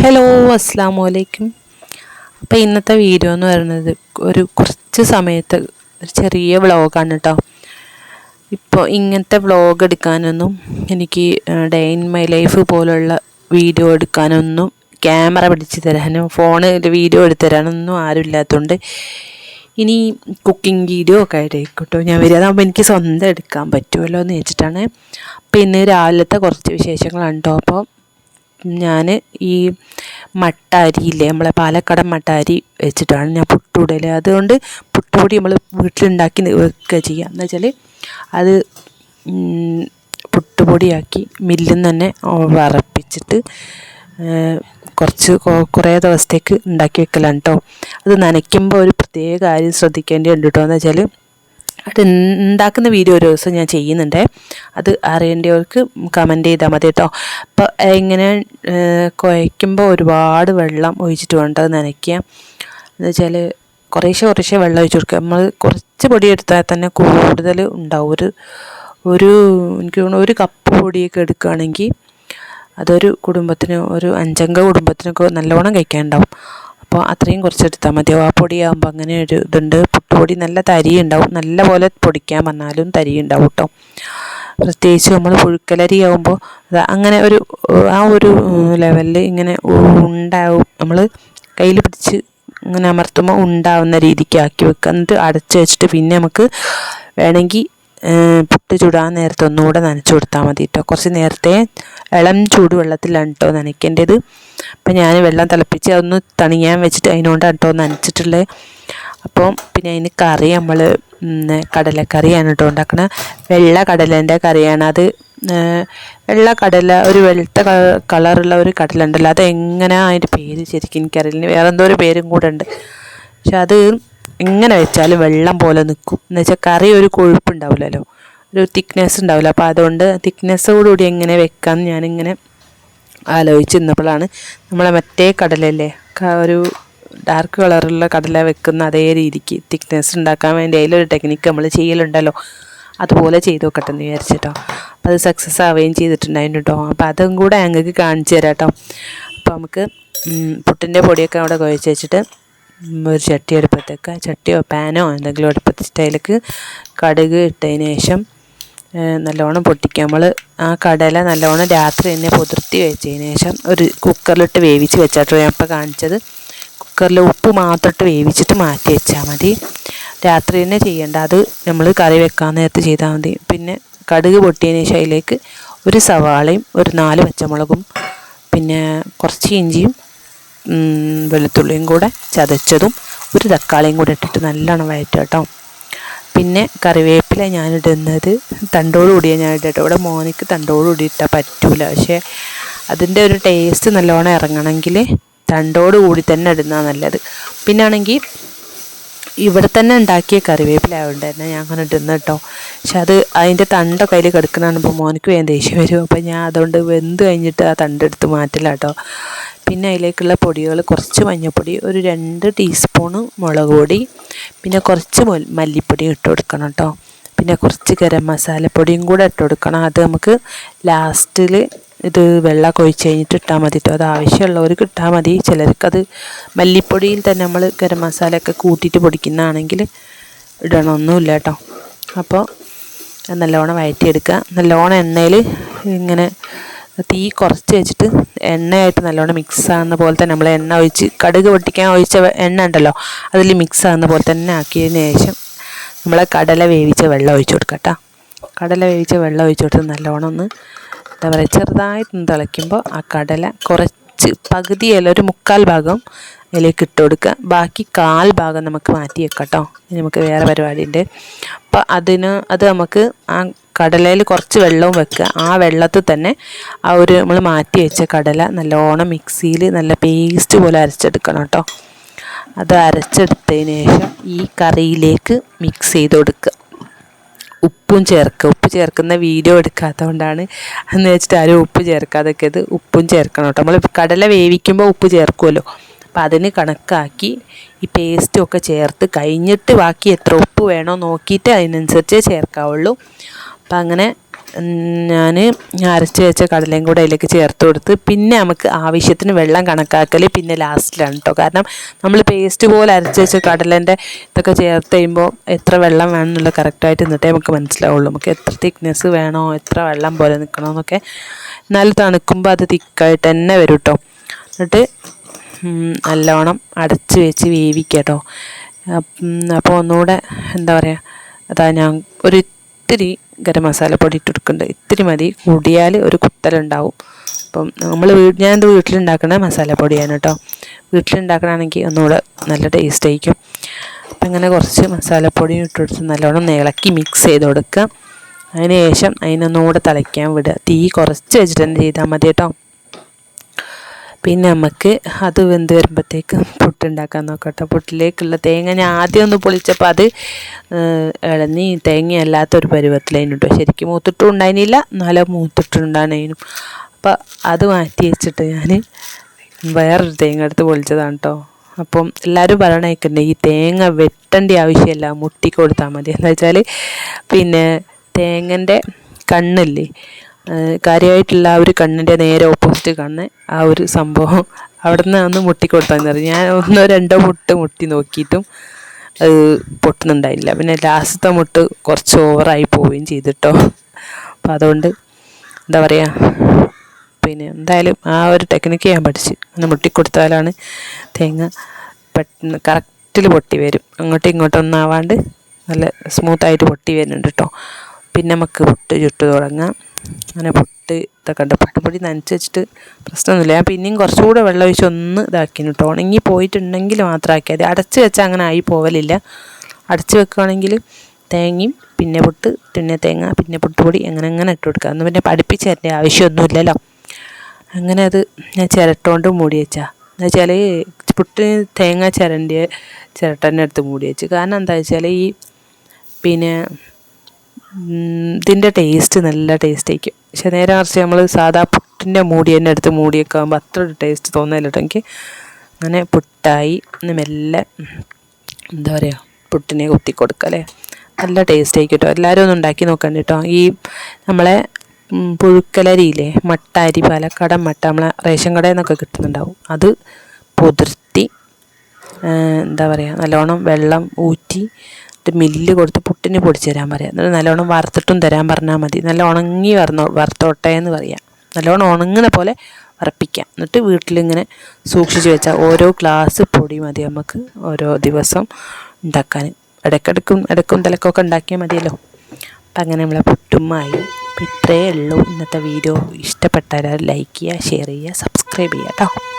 Hello അസ്സാം വലൈക്കും അപ്പോൾ ഇന്നത്തെ വീഡിയോ എന്ന് പറയുന്നത് ഒരു കുറച്ച് സമയത്ത് ഒരു ചെറിയ വ്ളോഗാണ് കേട്ടോ ഇപ്പോൾ ഇങ്ങനത്തെ വ്ളോഗ് എടുക്കാനൊന്നും എനിക്ക് ഡേ ഇൻ മൈ ലൈഫ് പോലുള്ള വീഡിയോ എടുക്കാനൊന്നും ക്യാമറ പിടിച്ച് തരാനും ഫോണിൽ വീഡിയോ എടുത്തു തരാനൊന്നും ആരും ഇല്ലാത്തതുകൊണ്ട് ഇനി കുക്കിംഗ് വീഡിയോ ഒക്കെ ആയിട്ടായിക്കോട്ടോ ഞാൻ വരിക. അതാകുമ്പോൾ എനിക്ക് സ്വന്തം എടുക്കാൻ പറ്റുമല്ലോ എന്ന് വെച്ചിട്ടാണ് ഇന്ന് രാവിലത്തെ കുറച്ച് വിശേഷങ്ങളാണ് കേട്ടോ അപ്പോൾ ഞാൻ ഈ മട്ട അരിയില്ലേ നമ്മളെ പാലക്കാടൻ മട്ട അരി വെച്ചിട്ടാണ് ഞാൻ പുട്ടുടൽ അതുകൊണ്ട് പുട്ടുപൊടി നമ്മൾ വീട്ടിലുണ്ടാക്കി വെക്കുക ചെയ്യുക എന്ന് വെച്ചാൽ അത് പുട്ടുപൊടിയാക്കി മില്ലിൽ നിന്ന് തന്നെ വറപ്പിച്ചിട്ട് കുറച്ച് കുറേ ദിവസത്തേക്ക് ഉണ്ടാക്കി വെക്കലാണ് കേട്ടോ അത് നനയ്ക്കുമ്പോൾ ഒരു പ്രത്യേക കാര്യം ശ്രദ്ധിക്കേണ്ടി ഉണ്ട് കേട്ടോ എന്ന് വെച്ചാൽ അത് ഉണ്ടാക്കുന്ന വീഡിയോ ഒരു ദിവസം ഞാൻ ചെയ്യുന്നുണ്ട്. അത് അറിയേണ്ടവർക്ക് കമന്റ് ചെയ്താൽ മതി കേട്ടോ. അപ്പോൾ ഇങ്ങനെ കുഴയ്ക്കുമ്പോൾ ഒരുപാട് വെള്ളം ഒഴിച്ചിട്ട് വേണ്ടത് നനയ്ക്കുക. എന്ന് വെച്ചാൽ കുറേശ്ശെ കുറേശ്ശെ വെള്ളം ഒഴിച്ച് കൊടുക്കുക. നമ്മൾ കുറച്ച് പൊടി എടുത്താൽ തന്നെ കൂടുതൽ ഉണ്ടാവും. ഒരു ഒരു എനിക്ക് തോന്നുന്നു ഒരു കപ്പ് പൊടിയൊക്കെ എടുക്കുകയാണെങ്കിൽ അതൊരു കുടുംബത്തിന് ഒരു അഞ്ചംഗ കുടുംബത്തിനൊക്കെ നല്ലോണം കഴിക്കാനുണ്ടാവും. അപ്പോൾ അത്രയും കുറച്ചെടുത്താൽ മതി. ആ പൊടിയാകുമ്പോൾ അങ്ങനെ ഒരു ഇതുണ്ട്. പുട്ടുപൊടി നല്ല തരി ഉണ്ടാവും നല്ല പോലെ പൊടിക്കാൻ വന്നാലും തരി ഉണ്ടാവും കേട്ടോ പ്രത്യേകിച്ച് നമ്മൾ പുഴുക്കലരി ആകുമ്പോൾ അങ്ങനെ ഒരു ആ ഒരു ലെവലിൽ ഇങ്ങനെ ഉണ്ടാവും. നമ്മൾ കയ്യിൽ പിടിച്ച് ഇങ്ങനെ അമർത്തുമ്പോൾ ഉണ്ടാവുന്ന രീതിക്ക് ആക്കി വെക്കുക എന്നിട്ട് അടച്ച് വെച്ചിട്ട് പിന്നെ നമുക്ക് വേണമെങ്കിൽ പുട്ട് ചുടാൻ നേരത്തെ ഒന്നുകൂടെ നനച്ചു കൊടുത്താൽ മതി കേട്ടോ കുറച്ച് നേരത്തെ ഇളം ചൂടുവെള്ളത്തിലാണ് കേട്ടോ നനയ്ക്കേണ്ടത്. അപ്പം ഞാൻ വെള്ളം തിളപ്പിച്ച് അതൊന്ന് തണിയാൻ വെച്ചിട്ട് അതിനോണ്ടാണ് കേട്ടോ നനച്ചിട്ടുള്ളത് അപ്പോൾ പിന്നെ അതിന് കറി നമ്മൾ കടലക്കറിയാണ് കേട്ടോ ഉണ്ടാക്കുന്നത് വെള്ള കടലേന്റെ കറിയാണ്. അത് വെള്ള കടല ഒരു വെളുത്ത കളറുള്ള ഒരു കടല ഉണ്ടല്ലോ അത് എങ്ങനെ അതിന്റെ പേര് ശരിക്കും എനിക്കറിയില്ല. വേറെ എന്തോ ഒരു പേരും കൂടെ ഉണ്ട്. പക്ഷെ അത് എങ്ങനെ വെച്ചാലും വെള്ളം പോലെ നിൽക്കും എന്ന് വെച്ചാൽ കറി ഒരു കൊഴുപ്പുണ്ടാവില്ലല്ലോ. ഒരു തിക്നെസ് ഉണ്ടാവില്ല. അപ്പോൾ അതുകൊണ്ട് തിക്നെസ്സോടുകൂടി എങ്ങനെ വെക്കാമെന്ന് ഞാനിങ്ങനെ ആലോചിച്ച് നിന്നപ്പോഴാണ് നമ്മളെ മറ്റേ കടലല്ലേ ഒരു ഡാർക്ക് കളറുള്ള കടല വെക്കുന്ന അതേ രീതിക്ക് തിക്നെസ് ഉണ്ടാക്കാൻ വേണ്ടി അതിലൊരു ടെക്നിക്ക് നമ്മൾ ചെയ്യലുണ്ടല്ലോ. അതുപോലെ ചെയ്ത് നോക്കട്ടെ എന്ന് വിചാരിച്ചിട്ടോ. അത് സക്സസ് ആവുകയും ചെയ്തിട്ടുണ്ടായിരുന്നു കേട്ടോ. അപ്പോൾ അതും കൂടെ ഞങ്ങൾക്ക് കാണിച്ചു തരാം കേട്ടോ. അപ്പോൾ നമുക്ക് പുട്ടിന്റെ പൊടിയൊക്കെ അവിടെ കുഴച്ച് വെച്ചിട്ട് ഒരു ചട്ടി അടുപ്പത്തേക്ക് ചട്ടിയോ പാനോ എന്തെങ്കിലും അടുപ്പത്തിട്ട് അതിലേക്ക് കടുക് ഇട്ടതിന് ശേഷം നല്ലോണം പൊട്ടിക്കുക നമ്മൾ ആ കടല നല്ലോണം രാത്രി തന്നെ പുതിർത്തി വെച്ചതിന് ശേഷം ഒരു കുക്കറിലിട്ട് വേവിച്ച് വെച്ചാട്ടോ ഞാൻ ഇപ്പോൾ കാണിച്ചത്. കുക്കറിൽ ഉപ്പ് മാത്രം ഇട്ട് വേവിച്ചിട്ട് മാറ്റി വെച്ചാൽ മതി. രാത്രി തന്നെ ചെയ്യേണ്ട. അത് നമ്മൾ കറി വെക്കാൻ നേരത്ത് ചെയ്താൽ മതി. പിന്നെ കടുക് പൊട്ടിയതിന് ശേഷം അതിലേക്ക് ഒരു സവാളയും ഒരു നാല് പച്ചമുളകും പിന്നെ കുറച്ച് ഇഞ്ചിയും വെളുത്തുള്ളിയും കൂടെ ചതച്ചതും ഒരു തക്കാളിയും കൂടെ ഇട്ടിട്ട് നല്ലോണം വയറ്റുക കേട്ടോ പിന്നെ കറിവേപ്പില ഞാനിടുന്നത് തണ്ടോട് കൂടിയാണ് ഞാൻ ഇട്ടിട്ട് ഇവിടെ മോനിക്ക് തണ്ടോട് കൂടി ഇട്ടാൽ പറ്റൂല. പക്ഷേ അതിന്റെ ഒരു ടേസ്റ്റ് നല്ലോണം ഇറങ്ങണമെങ്കിൽ തണ്ടോട് കൂടി തന്നെ ഇടുന്നതാണ് നല്ലത്. പിന്നെ ആണെങ്കിൽ ഇവിടെ തന്നെ ഉണ്ടാക്കിയ കറിവേപ്പില ആയതുകൊണ്ട് ഞാൻ അങ്ങനെ ഇടുന്നു കേട്ടോ. പക്ഷെ അത് അതിന്റെ തണ്ടൊക്കെ അതിൽ കിടക്കുന്നതാണ്. മോനക്ക് വേണ്ട ദേഷ്യം വരും. അപ്പോൾ ഞാൻ അതുകൊണ്ട് വെന്ത് കഴിഞ്ഞിട്ട് ആ തണ്ടെടുത്ത് മാറ്റില്ല കേട്ടോ. പിന്നെ അതിലേക്കുള്ള പൊടികൾ കുറച്ച് മഞ്ഞൾപ്പൊടി ഒരു രണ്ട് ടീസ്പൂണ് മുളക് പൊടി പിന്നെ കുറച്ച് മല്ലിപ്പൊടി ഇട്ട് കൊടുക്കണം കേട്ടോ. പിന്നെ കുറച്ച് ഗരം മസാലപ്പൊടിയും കൂടെ ഇട്ട് കൊടുക്കണം. അത് നമുക്ക് ലാസ്റ്റിൽ ഇത് വെള്ളം കൊഴിച്ച് കഴിഞ്ഞിട്ട് ഇട്ടാൽ മതി കേട്ടോ അത് ആവശ്യമുള്ളവർക്ക് ഇട്ടാൽ മതി. ചിലർക്കത് മല്ലിപ്പൊടിയിൽ തന്നെ നമ്മൾ ഗരം മസാലയൊക്കെ കൂട്ടിയിട്ട് പൊടിക്കുന്നതാണെങ്കിൽ ഇടണമൊന്നുമില്ല കേട്ടോ അപ്പോൾ നല്ലോണം വഴറ്റിയെടുക്കുക. നല്ലോണം എണ്ണയിൽ ഇങ്ങനെ തീ കുറച്ച് വെച്ചിട്ട് എണ്ണയായിട്ട് നല്ലോണം മിക്സ് ആകുന്ന പോലെ തന്നെ നമ്മൾ എണ്ണ ഒഴിച്ച് കടുക് പൊട്ടിക്കാൻ ഒഴിച്ച എണ്ണ ഉണ്ടല്ലോ അതിൽ മിക്സ് ആകുന്ന പോലെ തന്നെ ആക്കിയതിന് ശേഷം നമ്മൾ കടല വേവിച്ച വെള്ളം ഒഴിച്ചു കേട്ടോ കടല വേവിച്ച വെള്ളം ഒഴിച്ചു കൊടുത്ത് നല്ലോണം ഒന്ന് എന്താ പറയുക ചെറുതായിട്ടൊന്ന് തിളയ്ക്കുമ്പോൾ ആ കടല കുറച്ച് പകുതിയല്ല ഒരു മുക്കാൽ ഭാഗം അതിലേക്ക് ഇട്ട് കൊടുക്കുക. ബാക്കി കാൽ ഭാഗം നമുക്ക് മാറ്റി വെക്കട്ടോ. കേട്ടോ നമുക്ക് വേറെ പരിപാടി ഉണ്ട് അപ്പോൾ അതിന് അത് നമുക്ക് ആ കടലയിൽ കുറച്ച് വെള്ളവും വെക്കുക. ആ വെള്ളത്തിൽ തന്നെ ആ ഒരു നമ്മൾ മാറ്റി വെച്ച കടല നല്ലോണം മിക്സിയിൽ നല്ല പേസ്റ്റ് പോലെ അരച്ചെടുക്കണം കേട്ടോ. അത് അരച്ചെടുത്തതിന് ശേഷം ഈ കറിയിലേക്ക് മിക്സ് ചെയ്ത് കൊടുക്കുക. ഉപ്പും ചേർക്കുക ഉപ്പ് ചേർക്കുന്ന വീഡിയോ എടുക്കാത്തത് കൊണ്ടാണ് എന്ന് വെച്ചിട്ട് ആരും ഉപ്പ് ചേർക്കാതൊക്കെ ഇത് ഉപ്പും ചേർക്കണം കേട്ടോ. നമ്മൾ കടല വേവിക്കുമ്പോൾ ഉപ്പ് ചേർക്കുമല്ലോ അപ്പോൾ അതിന് കണക്കാക്കി ഈ പേസ്റ്റും ഒക്കെ ചേർത്ത് കഴിഞ്ഞിട്ട് ബാക്കി എത്ര ഉപ്പ് വേണോ നോക്കിയിട്ട് അതിനനുസരിച്ച് ചേർക്കാവുള്ളൂ. അപ്പം അങ്ങനെ ഞാൻ അരച്ച് വെച്ച കടലയും കൂടെ അതിലേക്ക് ചേർത്ത് കൊടുത്ത് പിന്നെ നമുക്ക് ആവശ്യത്തിന് വെള്ളം കണക്കാക്കൽ പിന്നെ ലാസ്റ്റിലാണ് കേട്ടോ കാരണം നമ്മൾ പേസ്റ്റ് പോലെ അരച്ച് വെച്ച കടലേന്റെ ഇതൊക്കെ ചേർത്ത് കഴിയുമ്പോൾ എത്ര വെള്ളം വേണം എന്നുള്ളത് കറക്റ്റായിട്ട് നിന്നിട്ടേ നമുക്ക് മനസ്സിലാവുള്ളൂ. നമുക്ക് എത്ര തിക്നെസ് വേണോ എത്ര വെള്ളം പോലെ നിൽക്കണമെന്നൊക്കെ എന്നാലും തണുക്കുമ്പോൾ അത് തിക്കായിട്ട് തന്നെ വരും കേട്ടോ എന്നിട്ട് നല്ലോണം അടച്ച് വെച്ച് വേവിക്കാം കേട്ടോ അപ്പോൾ ഒന്നുകൂടെ എന്താ പറയുക അതാ ഞാൻ ഒരു ഇത്തിരി ഗരം മസാലപ്പൊടി ഇട്ട് കൊടുക്കുന്നുണ്ട് ഇത്തിരി മതി. കൂടിയാൽ ഒരു കുത്തലുണ്ടാവും. അപ്പം നമ്മൾ ഞാൻ ഇത് വീട്ടിലുണ്ടാക്കുന്ന മസാലപ്പൊടിയാണ് കേട്ടോ വീട്ടിലുണ്ടാക്കണമെങ്കിൽ ഒന്നുകൂടെ നല്ല ടേസ്റ്റ് ആയിരിക്കും. അപ്പം ഇങ്ങനെ കുറച്ച് മസാലപ്പൊടി ഇട്ട് നല്ലോണം ഇളക്കി മിക്സ് ചെയ്ത് കൊടുക്കുക അതിന് ശേഷം അതിനൊന്നുകൂടെ തിളയ്ക്കാൻ വിടുക തീ കുറച്ച് വെച്ചിട്ട് തന്നെ ചെയ്താൽ മതി കേട്ടോ പിന്നെ നമുക്ക് അത് വെന്ത് വരുമ്പോഴത്തേക്ക് പുട്ടുണ്ടാക്കാൻ നോക്കട്ടെ. പുട്ടിലേക്കുള്ള തേങ്ങ ഞാൻ ആദ്യം ഒന്ന് പൊളിച്ചപ്പോൾ അത് ഇളഞ്ഞ് തേങ്ങയല്ലാത്തൊരു പരുവത്തിലായിരുന്നു ശരിക്കും മൂത്തിട്ടും ഉണ്ടായിരുന്നില്ല എന്നാലും മൂത്തിട്ടുണ്ടായിരുന്നു അപ്പോൾ അത് മാറ്റി വെച്ചിട്ട് ഞാൻ വേറൊരു തേങ്ങ എടുത്ത് പൊളിച്ചതാണ് കേട്ടോ അപ്പം എല്ലാവരും പറയണേക്കുണ്ട് ഈ തേങ്ങ വെട്ടേണ്ട ആവശ്യമില്ല മുട്ടി കൊടുത്താൽ മതി. എന്താ വെച്ചാൽ പിന്നെ തേങ്ങന്റെ കണ്ണില്ലേ കാര്യമായിട്ടുള്ള ആ ഒരു കണ്ണിന്റെ നേരെ ഓപ്പോസിറ്റ് കണ്ണ് ആ ഒരു സംഭവം. അവിടെ നിന്ന് ഒന്ന് മുട്ടിക്കൊടുത്താൽ മതി ഞാൻ ഒന്നോ രണ്ടോ മുട്ട് മുട്ടി നോക്കിയിട്ടും അത് പൊട്ടുന്നുണ്ടായില്ല. പിന്നെ ലാസ്റ്റത്തെ മുട്ട് കുറച്ച് ഓവറായി പോവുകയും ചെയ്തിട്ടോ. അപ്പം അതുകൊണ്ട് എന്താ പറയുക പിന്നെ എന്തായാലും ആ ഒരു ടെക്നിക്ക് ഞാൻ പഠിച്ച്. ഒന്ന് മുട്ടിക്കൊടുത്താലാണ് തേങ്ങ പെട്ടെന്ന് കറക്റ്റിൽ പൊട്ടി വരും. അങ്ങോട്ടും ഇങ്ങോട്ടും ഒന്നാവാണ്ട് നല്ല സ്മൂത്തായിട്ട് പൊട്ടി വരുന്നുണ്ട് കേട്ടോ പിന്നെ നമുക്ക് പൊട്ട് ചുട്ട് തുടങ്ങാം. അങ്ങനെ പൊട്ട് ഇതൊക്കെ ഉണ്ട് പട്ടുപൊടി നനച്ച് വെച്ചിട്ട് പ്രശ്നമൊന്നുമില്ല. ഞാൻ പിന്നെയും കുറച്ചുകൂടെ വെള്ളം ഒഴിച്ച് ഒന്ന് ഇതാക്കിന് കേട്ടോ ഉണങ്ങി പോയിട്ടുണ്ടെങ്കിൽ മാത്രം ആക്കിയാൽ അടച്ച് വെച്ചാൽ അങ്ങനെ ആയി പോവലില്ല. അടച്ച് വെക്കുകയാണെങ്കിൽ തേങ്ങയും പിന്നെ പൊട്ട് പിന്നെ തേങ്ങ പിന്നെ പൊട്ടുപൊടി അങ്ങനെ അങ്ങനെ ഇട്ട് കൊടുക്കുക. അന്ന് പിന്നെ പഠിപ്പിച്ച് തരേണ്ട ആവശ്യമൊന്നുമില്ലല്ലോ. അങ്ങനെ അത് ഞാൻ ചിരട്ടോണ്ട് മൂടി വെച്ചാൽ എന്ന് വെച്ചാൽ പുട്ട് തേങ്ങ ചിരണ്ടിയ ചിരട്ടന്റെ അടുത്ത് മൂടി വെച്ച്. കാരണം എന്താ വെച്ചാൽ ഈ പിന്നെ ഇതിന്റെ ടേസ്റ്റ് നല്ല ടേസ്റ്റ് ആയിരിക്കും. പക്ഷെ നേരെ മറിച്ച് നമ്മൾ സാധാ പുട്ടിന്റെ മൂടി തന്നെ എടുത്ത് മൂടിയൊക്കെ ആകുമ്പോൾ അത്ര ഒരു ടേസ്റ്റ് തോന്നില്ല അങ്ങനെ പുട്ടായി മെല്ലെ എന്താ പറയുക പുട്ടിനെ കുത്തി കൊടുക്കുക അല്ലേ? നല്ല ടേസ്റ്റ് ആയിരിക്കും കേട്ടോ. എല്ലാവരും ഒന്ന് ഉണ്ടാക്കി നോക്കണ്ട കേട്ടോ. ഈ നമ്മളെ പുഴുക്കലരിയില്ലേ മട്ട അരി പാലക്കാടൻ മട്ട നമ്മളെ റേഷൻ കടയിൽ നിന്നൊക്കെ കിട്ടുന്നുണ്ടാവും. അത് പുതിർത്തി എന്താ പറയുക നല്ലോണം വെള്ളം ഊറ്റി മില്ല് കൊടുത്ത് പുട്ടിന് പൊടിച്ച് തരാൻ പറയാം. എന്നിട്ട് നല്ലോണം വറുത്തിട്ടും തരാൻ പറഞ്ഞാൽ മതി. നല്ല ഉണങ്ങി വറന്നോ വറുത്തോട്ടെ എന്ന് പറയാം. നല്ലോണം ഉണങ്ങുന്ന പോലെ വറപ്പിക്കാം. എന്നിട്ട് വീട്ടിലിങ്ങനെ സൂക്ഷിച്ച് വെച്ചാൽ ഓരോ ഗ്ലാസ് പൊടി മതി നമുക്ക്. ഓരോ ദിവസം ഉണ്ടാക്കാൻ. ഇടയ്ക്കിടക്കും ഇടയ്ക്കും തലക്കൊക്കെ ഉണ്ടാക്കിയാൽ മതിയല്ലോ. അപ്പം അങ്ങനെ നമ്മളെ പുട്ടുമായി ഇത്രയേ ഉള്ളൂ ഇന്നത്തെ വീഡിയോ. ഇഷ്ടപ്പെട്ടാൽ ലൈക്ക് ചെയ്യുക ഷെയർ ചെയ്യുക സബ്സ്ക്രൈബ് ചെയ്യുക കേട്ടോ.